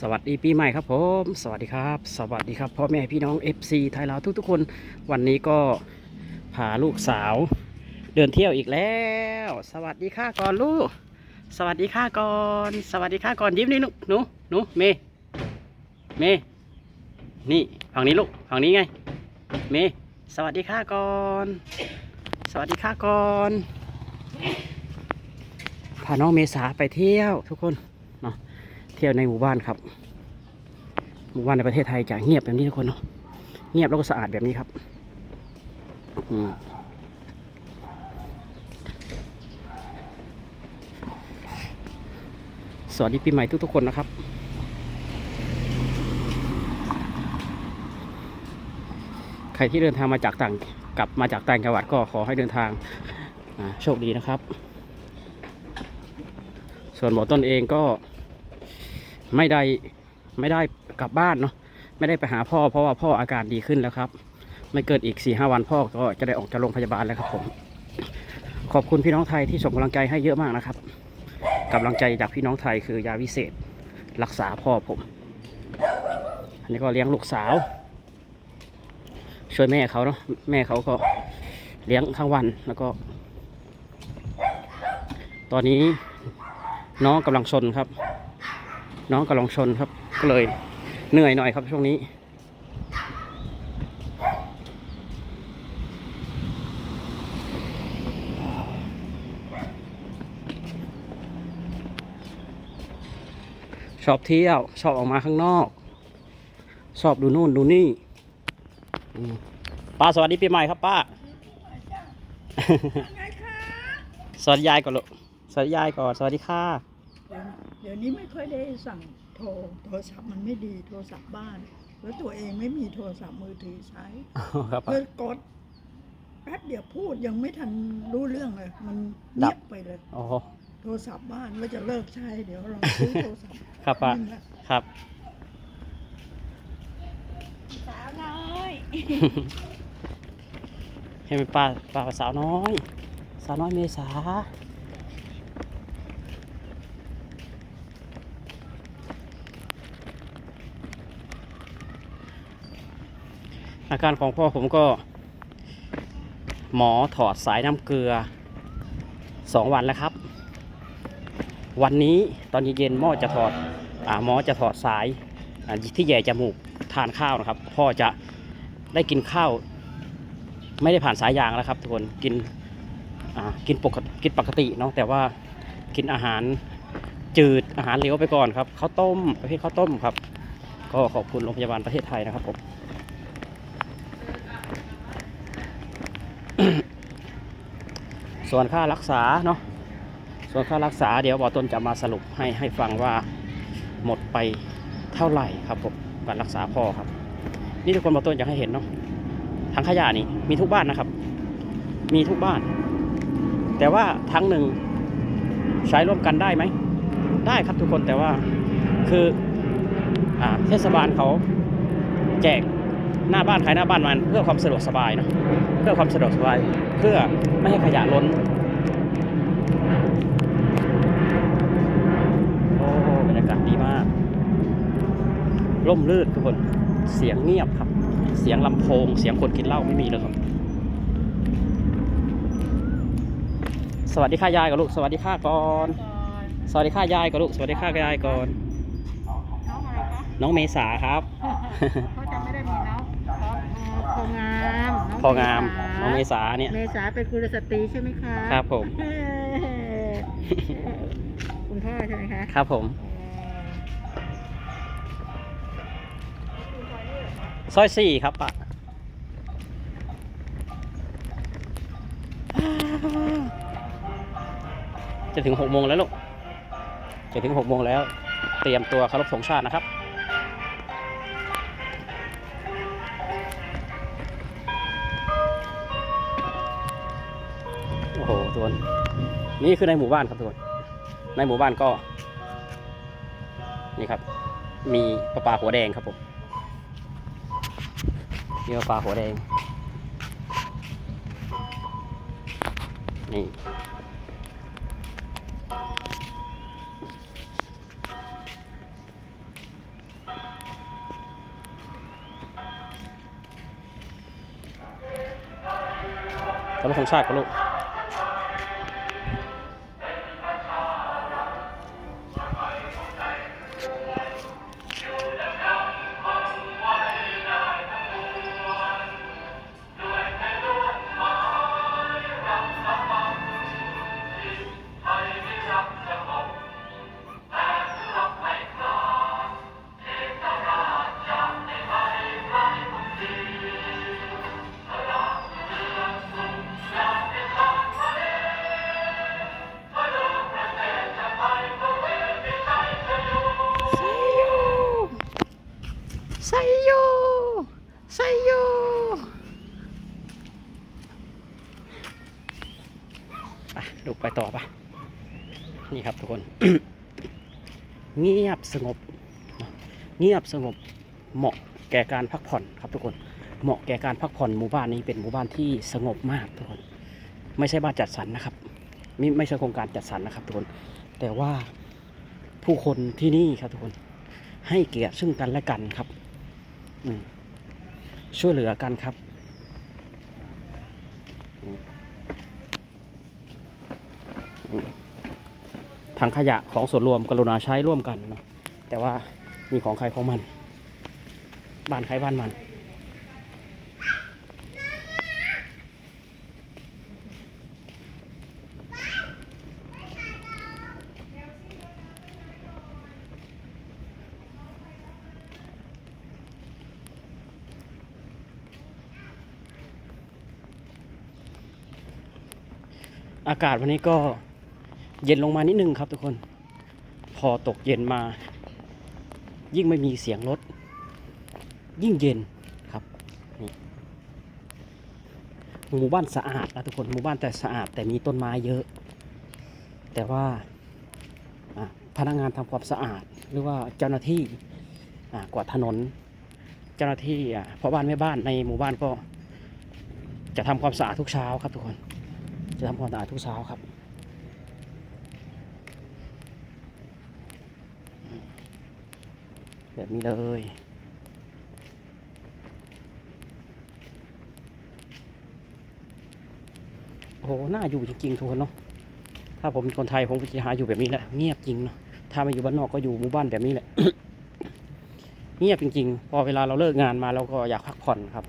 สวัสดีปีใหม่ครับผม สวัสดีครับ สวัสดีครับพ่อแม่พี่น้อง FC ไทยลาวทุกๆคน วันนี้ก็พาลูกสาว เดินเที่ยวอีกแล้ว สวัสดีค่ะก่อนลูก สวัสดีค่ะก่อน สวัสดีค่ะก่อนยิ้มนี่หนูหนูหนูเมย์เมย์นี่ฝั่งนี้ลูกฝั่งนี้ไง เมย์สวัสดีค่ะก่อน สวัสดีค่ะก่อนพาน้องเมษาไปเที่ยวทุกคน เที่ยวในหมู่บ้านครับ หมู่บ้านในประเทศไทยจะเงียบแบบนี้ทุกคนเนาะเงียบแล้วก็สะอาดแบบนี้ครับอืมสวัสดีปีใหม่ทุกๆคนนะครับ ใครที่เดินทางมาจากต่างกลับมาจากต่างจังหวัดก็ขอให้เดินทางโชคดีนะครับ ส่วนหมอต้นเองก็ ไม่ได้ไม่ได้กลับบ้านเนาะไม่ได้ไปหาพ่อเพราะว่าพ่ออาการดีขึ้นแล้วครับ ไม่เกินอีก4ีหวันพ่อก็จะได้ออกจากโรงพยาบาลแล้วครับผม ขอบคุณพี่น้องไทยที่ส่งกำลังใจให้เยอะมากนะครับกำลังใจจากพี่น้องไทยคือยาวิเศษ รักษาพ่อผม อันนี้ก็เลี้ยงลูกสาว ช่วยแม่เขาเนาะแม่เขาก็เลี้ยงทั้งวันแล้วก็ ตอนนี้น้องกำลังชนครับ น้องกำลังชนครับ ก็เลยเหนื่อยหน่อยครับช่วงนี้ ชอบเที่ยว ชอบออกมาข้างนอก ชอบดูนู่นดูนี่อืมป้าสวัสดีปีใหม่ครับป้า สวัสดียายก่อนลูกสวัสดียายก่อน สวัสดีค่ะเดี๋ยวนี้ไม่ค่อยได้สั่งโทรโทรศัพท์มันไม่ดีโทรศัพท์บ้าน แล้วตัวเองไม่มีโทรศัพท์มือถือใช้ครับป้า เพื่อกดแป๊บเดียวพูดยังไม่ทันรู้เรื่องเลย มันเงียบไปเลย โอ้โหโทรศัพท์บ้านว่าจะเลิกใช้เดี๋ยวเราซื้อโทรศัพท์ครับป้า นี่แหละครับ สาวน้อยให้เป็นป้าป้าสาวน้อย สาวน้อยเมษา อาการของพ่อผมก็ หมอถอดสายน้ำเกลือสองวันแล้วครับ วันนี้ตอนเย็นๆหมอจะถอดอหมอจะถอดสายที่แย่จมูกทานข้าวนะครับ พ่อจะได้กินข้าว ไม่ได้ผ่านสายยางแล้วครับทุกคนกินกินปกติกินปกติเนาะแต่ว่ากินอาหารจืดอาหารเหลวไปก่อนครับข้าวต้มประเภทข้าวต้มครับ ก็ขอบคุณโรงพยาบาลประเทศไทยนะครับผม ส่วนค่ารักษาเนาะส่วนค่ารักษาเดี๋ยวบอต้นจะมาสรุปให้ให้ฟังว่าหมดไปเท่าไหร่ครับผมการรักษาพ่อครับ นี่ทุกคนบอต้นอยากให้เห็นเนาะถังขยะนี่มีทุกบ้านนะครับ มีทุกบ้าน แต่ว่าทั้งหนึ่งใช้ร่วมกันได้ไหม ได้ครับทุกคนแต่ว่าคืออเทศบาลเขาแจก หน้าบ้านขายหน้าบ้านมันเพื่อความสะดวกสบายเนอะเพื่อความสะดวกสบาย เพื่อไม่ให้ขยะล้นโอ้บรรยากาศดีมากร่มรื่นทุกคนเสียงเงียบครับ เสียงลำโพง เสียงคนกินเหล้าไม่มีเลยครับ สวัสดีค่ะยายกับลูกสวัสดีค่ะก่อนสวัสดีค่ะยายกับลูกสวัสดีค่ะยายก่อนน้องอะไรคะน้องเมษาครับ เขาจะไม่ได้มีน้อง พองามน้พองามน้องเมษาเนี่ย เมษาเป็นกุลสตรีใช่ไหมคะครับผม เอ่อคุณพ่อใช่ไหมคะครับผมซอยสี่ครับปะจะถึงหกโมงแล้วลูกจะถึงหกโมงแล้ว เตรียมตัวเคารพธงชาตินะครับ นี่คือในหมู่บ้านครับทุกคนในหมู่บ้านก็นี่ครับ มีปลาปลาหัวแดงครับผมเยอะปลาหัวแดงนี่ตลกของชาติครับลูก ไปลูกไปต่อปะนี่ครับทุกคน เงียบสงบเนอะเงียบสงบเหมาะแก่การพักผ่อนครับทุกคน เหมาะแก่การพักผ่อนหมู่บ้านนี้เป็นหมู่บ้านที่สงบมากทุกคน ไม่ใช่บ้านจัดสรรนะครับไม่ไม่ใช่โครงการจัดสรรนะครับทุกคน แต่ว่าผู้คนที่นี่ครับทุกคน ให้เกียรติซึ่งกันและกันครับอืมช่วยเหลือกันครับอืมอืม ถังขยะของส่วนรวมกรุณาใช้ร่วมกันเนาะแต่ว่ามีของใครของมัน บ้านใครบ้านมัน อากาศวันนี้ก็ เย็นลงมานิดนึงครับทุกคน พอตกเย็นมา ยิ่งไม่มีเสียงรถ ยิ่งเย็นครับนี่หมู่บ้านสะอาดนะทุกคนหมู่บ้านแต่สะอาดแต่มีต้นไม้เยอะ แต่ว่าพนักงานทำความสะอาด หรือว่าเจ้าหน้าที่กวาดถนน เจ้าหน้าที่พ่อบ้านแม่บ้านในหมู่บ้านก็ จะทำความสะอาดทุกเช้าครับทุกคน จะทำความสะอาดทุกเช้าครับ แบบนี้เลยโอ้โหน่าอยู่จริงๆทุกคนเนาะถ้าผมเป็นคนไทยผมก็จะหาอยู่แบบนี้แหละเงียบจริงเนาะถ้ามาอยู่บ้านนอกก็อยู่หมู่บ้านแบบนี้แหละ เงียบจริง ๆ พอเวลาเราเลิกงานมาเราก็อยากพักผ่อนครับ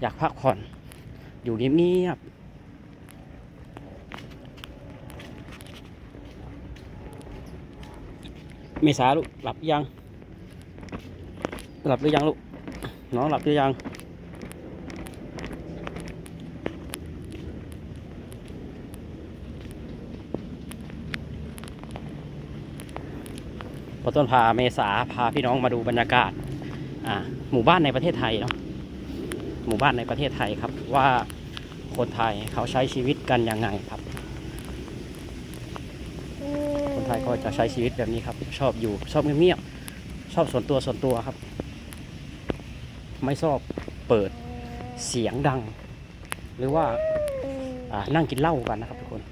อยากพักผ่อน อยู่เงียบๆเมษาลูกหลับยัง หลับหรือยังลูก น้องหลับหรือยัง พอต้นพาเมษาพาพี่น้องมาดูบรรยากาศ อ่า หมู่บ้านในประเทศไทยเนาะ หมู่บ้านในประเทศไทยครับ ว่าคนไทยเขาใช้ชีวิตกันยังไงครับ คนไทยก็จะใช้ชีวิตแบบนี้ครับ ชอบอยู่ชอบเงียบๆชอบส่วนตัวส่วนตัวครับ ไม่ชอบเปิดเสียงดัง หรือว่าอ่านั่งกินเหล้ากันนะครับทุกคน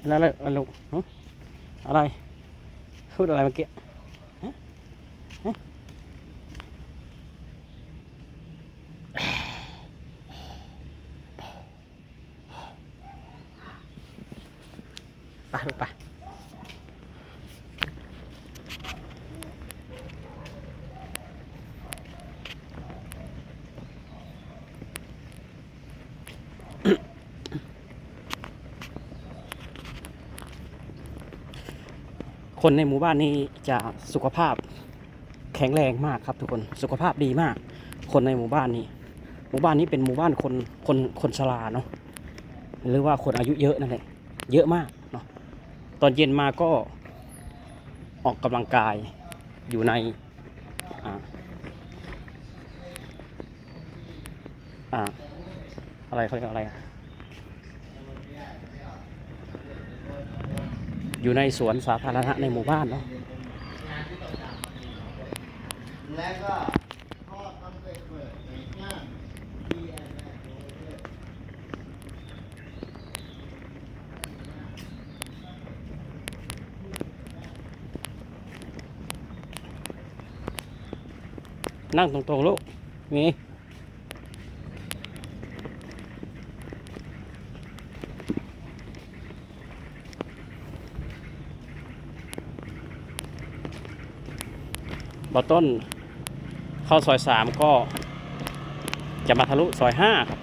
อะไรอะไรลูกอะไร พูดอะไรเมื่อกี้ฮะฮะไปลูกไป คนในหมู่บ้านนี้จะสุขภาพแข็งแรงมากครับทุกคนสุขภาพดีมาก คนในหมู่บ้านนี้ หมู่บ้านนี้เป็นหมู่บ้านคนคนคนชราเนาะหรือว่าคนอายุเยอะนั่นแหละเยอะมากเนาะตอนเย็นมาก็ออกกำลังกายอยู่ในอ่าอ่าอะไรเขาเรียกอะไร อยู่ในสวนสาธารณะในหมู่บ้านเนาะและก็ทอดตั้งแต่เปิดในงานดีแอนนั่งตรงๆลูกมี บอต้นเข้าซอยสามก็จะมาทะลุซอยห้าครับ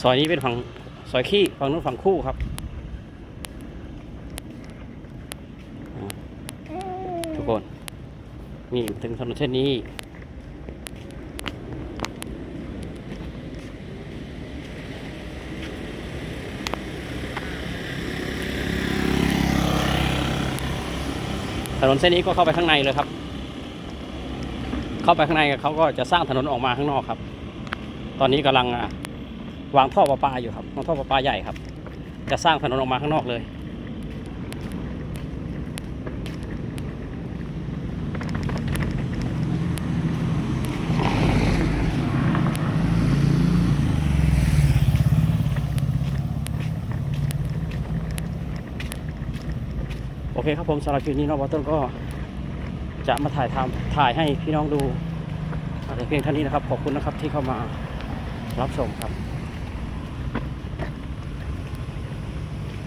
ซอยนี้เป็นฝั่งซอยขี้ฝั่งนู้นฝั่งคู่ครับ ทุกคนนี่ถึงถนนเส้นนี้ ถนนเส้นนี้ก็เข้าไปข้างในเลยครับ เข้าไปข้างในเขาก็จะสร้างถนนออกมาข้างนอกครับ ตอนนี้กำลังวางท่อประปาอยู่ครับวางท่อประปาใหญ่ครับ จะสร้างถนนออกมาข้างนอกเลย เคครับผมสำหรับคลิปนี้น้องบอตเติ้ลก็จะมาถ่ายทำถ่ายให้พี่น้องดูแต่เพียงเท่านี้นะครับ ขอบคุณนะครับที่เข้ามารับชมครับ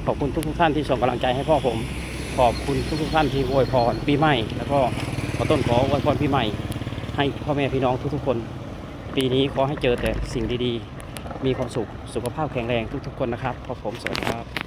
ขอบคุณทุกๆท่านที่ส่งกำลังใจให้พ่อผม ขอบคุณทุกๆท่านที่อวยพรปีใหม่ แล้วก็ขอต้นขออวยพรปีใหม่ ให้พ่อแม่พี่น้องทุกๆคน ปีนี้ขอให้เจอแต่สิ่งดีๆ มีความสุขสุขภาพแข็งแรงทุกๆคนนะครับขอบผมสวัสดีครับ